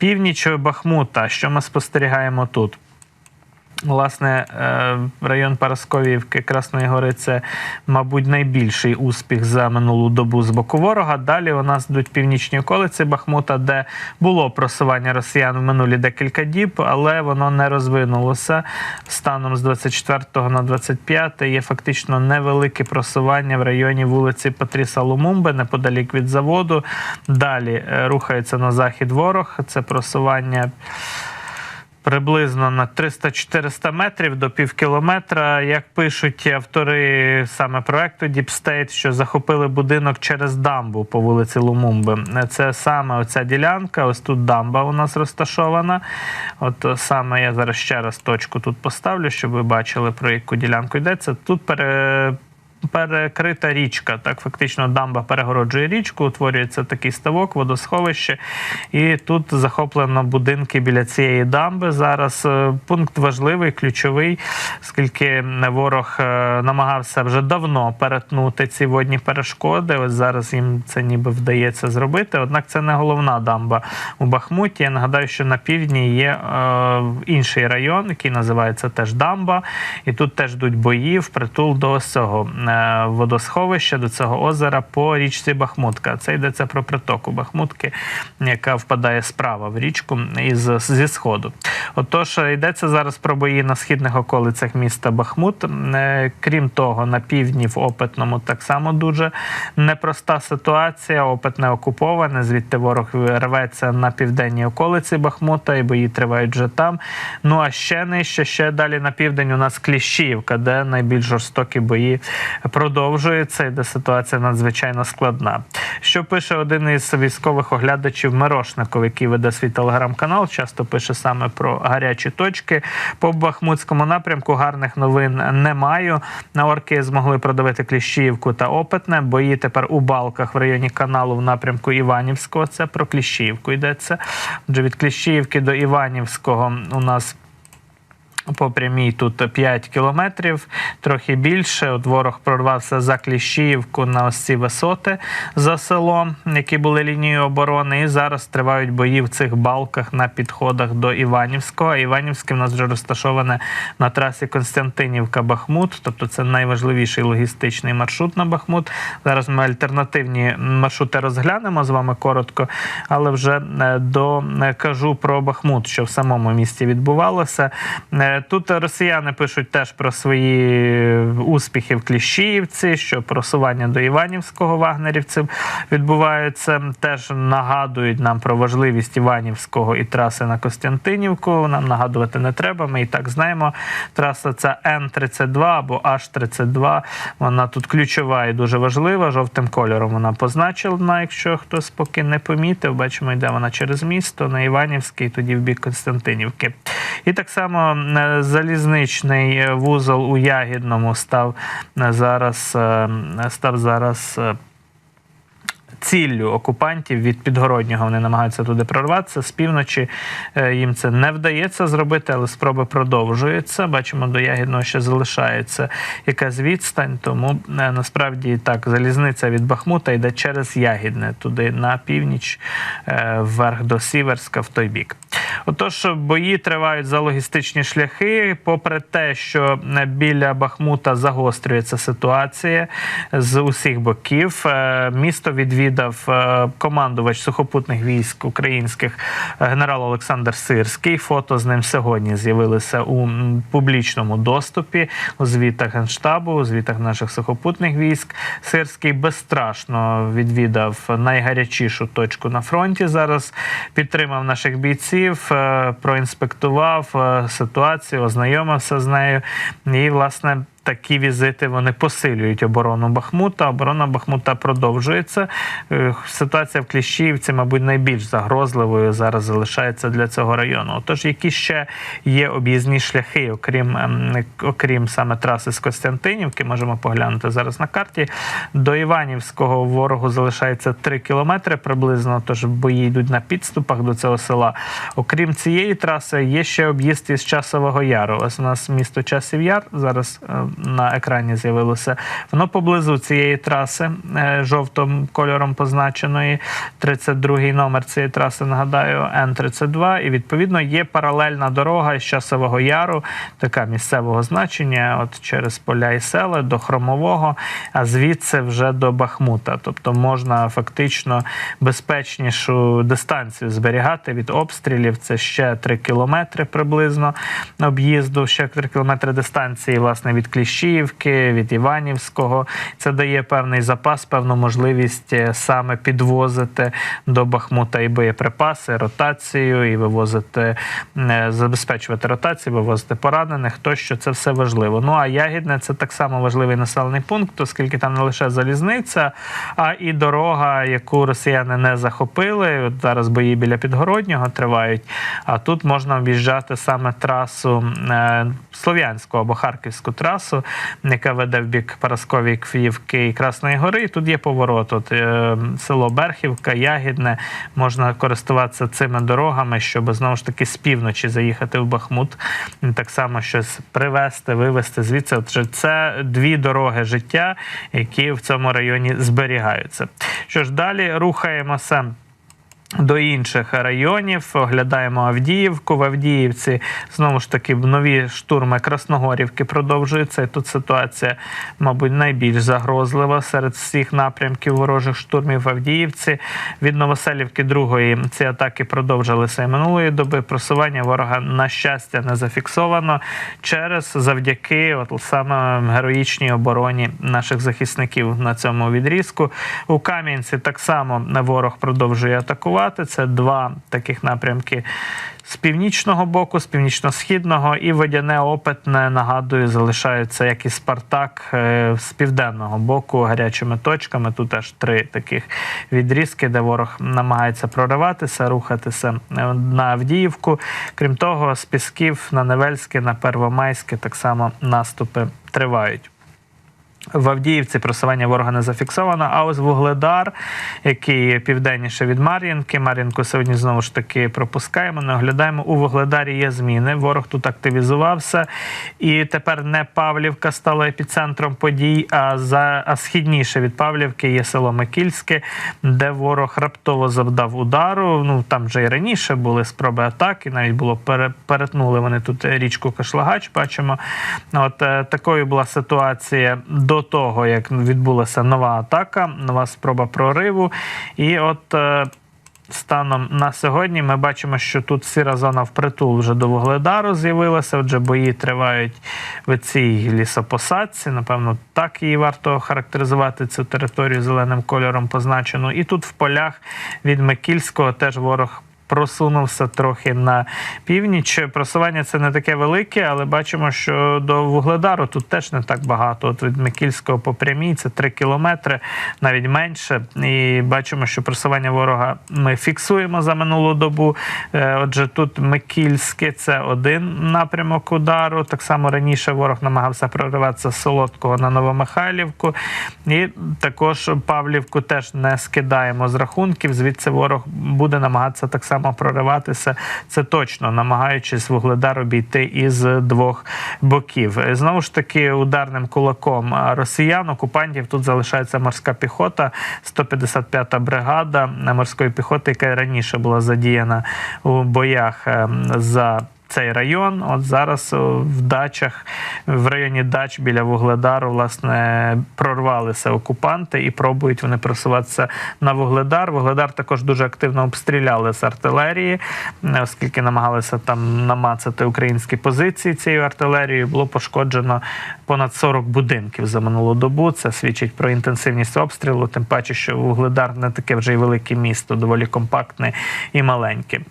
Північ Бахмута, що ми спостерігаємо тут? Власне, е, район Парасковівки Красної Гори це, мабуть, найбільший успіх за минулу добу з боку ворога. Далі у нас йдуть північні околиці Бахмута, де було просування росіян в минулі декілька діб, але воно не розвинулося. Станом з 24 на 25 є фактично невелике просування в районі вулиці Патріса Лумумби, неподалік від заводу. Далі е, рухається на захід ворог. Це просування. Приблизно на 300-400 метрів до півкілометра. Як пишуть автори саме проекту Deep State, що захопили будинок через дамбу по вулиці Лумумби. Це саме оця ділянка. Ось тут дамба у нас розташована. От саме я зараз ще раз точку тут поставлю, щоб ви бачили, про яку ділянку йдеться. Тут пере перекрита річка. Так, фактично дамба перегороджує річку, утворюється такий ставок, водосховище. І тут захоплено будинки біля цієї дамби. Зараз е, пункт важливий, ключовий, оскільки ворог е, намагався вже давно перетнути ці водні перешкоди. Ось зараз їм це ніби вдається зробити. Однак це не головна дамба у Бахмуті. Я нагадаю, що на півдні є е, інший район, який називається теж Дамба, і тут теж йдуть бої впритул до цього е, водосховища, до цього озера по річці Бахмутка. Це йдеться про притоку Бахмутки, яка впадає справа в річку із зі сходу. Отож, йдеться зараз про бої на східних околицях міста Бахмут. Е, Крім того, на півдні в Опитному так само дуже непроста ситуація. Опитне окуповане. Звідти ворог рветься на південній околиці Бахмута, і бої тривають вже там. Ну а ще нижче, ще далі на південь у нас Кліщіївка, де найбільш жорстокі бої продовжуються, і де ситуація надзвичайно складна. Що пише один із військових оглядачів Мирошников, який веде свій телеграм-канал, часто пише саме про гарячі точки. По Бахмутському напрямку гарних новин не маю. На орки змогли продавити Кліщіївку та Опитне. Бої тепер у балках в районі каналу в напрямку Іванівського. Це про Кліщіївку йдеться. Отже, від Кліщіївки до Іванівського у нас. По прямій тут 5 кілометрів, трохи більше. От ворог прорвався за Кліщіївку на ось ці висоти за селом, які були лінією оборони. І зараз тривають бої в цих балках на підходах до Іванівського. А Іванівське в нас вже розташоване на трасі Константинівка-Бахмут, тобто це найважливіший логістичний маршрут на Бахмут. Зараз ми альтернативні маршрути розглянемо з вами коротко, але вже е, докажу про Бахмут, що в самому місті відбувалося. Тут росіяни пишуть теж про свої успіхи в Кліщіївці, що просування до Іванівського вагнерівців відбуваються. Теж нагадують нам про важливість Іванівського і траси на Костянтинівку. Нам нагадувати не треба. Ми і так знаємо. Траса це Н-32 або H-32. Вона тут ключова і дуже важлива. Жовтим кольором вона позначена. Якщо хтось поки не помітив, бачимо, йде вона через місто на Іванівський, тоді в бік Константинівки. І так само е, залізничний вузол у Ягідному став е, зараз е, став зараз. е, Ціллю окупантів від підгороднього вони намагаються туди прорватися. З півночі е, їм це не вдається зробити, але спроби продовжуються. Бачимо, до Ягідного ще залишається якась відстань. Тому е, насправді так залізниця від Бахмута йде через Ягідне, туди на північ, е, вверх до Сіверська в той бік. Отож, бої тривають за логістичні шляхи. Попри те, що біля Бахмута загострюється ситуація з усіх боків. е, Місто відвідав е, командувач сухопутних військ українських е, генерал Олександр Сирський. Фото з ним сьогодні з'явилися у публічному доступі у звітах генштабу, у звітах наших сухопутних військ. Сирський безстрашно відвідав найгарячішу точку на фронті. Зараз підтримав наших бійців, проінспектував е, ситуацію, ознайомився з нею і, власне. Такі візити вони посилюють оборону Бахмута. Оборона Бахмута продовжується. Е, Ситуація в Кліщіївці, мабуть, найбільш загрозливою зараз залишається для цього району. Тож, які ще є об'їзні шляхи, окрім ем, окрім саме траси з Костянтинівки, можемо поглянути зараз на карті. До Іванівського ворогу залишається 3 кілометри приблизно. Тож бої йдуть на підступах до цього села. Окрім цієї траси, є ще об'їзд із Часового Яру. Ось у нас місто Часів Яр зараз. На екрані з'явилося. Воно поблизу цієї траси е, жовтим кольором позначеної. 32-й номер цієї траси, нагадаю, Н-32. І відповідно є паралельна дорога з часового яру, така місцевого значення, от через поля і села до Хромового, а звідси вже до Бахмута. Тобто можна фактично безпечнішу дистанцію зберігати від обстрілів. Це ще 3 кілометри приблизно об'їзду, ще 3 кілометри дистанції, власне, від Кліщіївки, від Іванівського. Це дає певний запас, певну можливість е, саме підвозити до Бахмута і боєприпаси, ротацію, і вивозити, е, забезпечувати ротацію, вивозити поранених. Тощо це все важливо. Ну а Ягідне це так само важливий населений пункт, оскільки там не лише залізниця, а і дорога, яку росіяни не захопили. Зараз бої біля Підгороднього тривають. А тут можна об'їжджати саме трасу е, Слов'янську або Харківську трасу, яка веде в бік Параскові, Квівки і Красної Гори. І тут є поворот. От, е, село Берхівка, Ягідне. Можна користуватися цими дорогами, щоб знову ж таки з півночі заїхати в Бахмут. Так само щось привезти, вивезти звідси. Отже, це дві дороги життя, які в цьому районі зберігаються. Що ж, далі рухаємося. До інших районів оглядаємо Авдіївку. В Авдіївці знову ж таки нові штурми Красногорівки продовжуються. І тут ситуація, мабуть, найбільш загрозлива серед всіх напрямків ворожих штурмів в Авдіївці. Від Новоселівки другої ці атаки продовжилися і минулої доби. Просування ворога на щастя не зафіксовано через завдяки от саме героїчній обороні наших захисників на цьому відрізку. У Кам'янці так само ворог продовжує атакувати. Це два таких напрямки з північного боку, з північно-східного, і водяне опитне, нагадую, залишаються як і Спартак е, з південного боку гарячими точками. Тут аж три таких відрізки, де ворог намагається прориватися, рухатися е, на Авдіївку. Крім того, з Пісків на Невельське, на Первомайське так само наступи тривають. В Авдіївці просування ворога не зафіксовано. А ось Вугледар, який південніше від Мар'їнки. Мар'їнку сьогодні знову ж таки пропускаємо. Не оглядаємо. У Вугледарі є зміни. Ворог тут активізувався. І тепер не Павлівка стала епіцентром подій, а за а східніше від Павлівки є село Микільське, де ворог раптово завдав удару. Ну там вже і раніше були спроби атаки. Навіть було пере, перетнули вони тут річку Кашлагач. Бачимо, от е, такою була ситуація до того, як відбулася нова атака, нова спроба прориву. І от е, станом на сьогодні ми бачимо, що тут сіра зона впритул вже до Вугледару з'явилася. Отже, бої тривають в цій лісопосадці. Напевно, так її варто характеризувати цю територію зеленим кольором позначену. І тут в полях від Микільського теж ворог просунувся трохи на північ. Просування це не таке велике, але бачимо, що до Вугледару тут теж не так багато. От від Микільського по прямій це 3 кілометри, навіть менше. І бачимо, що просування ворога ми фіксуємо за минулу добу. Е, Отже, тут Микільське це один напрямок удару. Так само раніше ворог намагався прориватися з Солодкого на Новомихайлівку. І також Павлівку теж не скидаємо з рахунків. Звідси ворог буде намагатися так само прориватися. Це точно намагаючись вугледар обійти із двох боків. Знову ж таки, ударним кулаком росіян, окупантів тут залишається морська піхота, 155-та бригада морської піхоти, яка раніше була задіяна у боях ем, за. Цей район, от зараз в дачах, в районі дач біля Вугледару, власне, прорвалися окупанти і пробують вони просуватися на Вугледар. Вугледар також дуже активно обстріляли з артилерії, оскільки намагалися там намацати українські позиції цією артилерією. Було пошкоджено понад 40 будинків за минулу добу. Це свідчить про інтенсивність обстрілу. Тим паче, що Вугледар не таке вже й велике місто, доволі компактне і маленьке.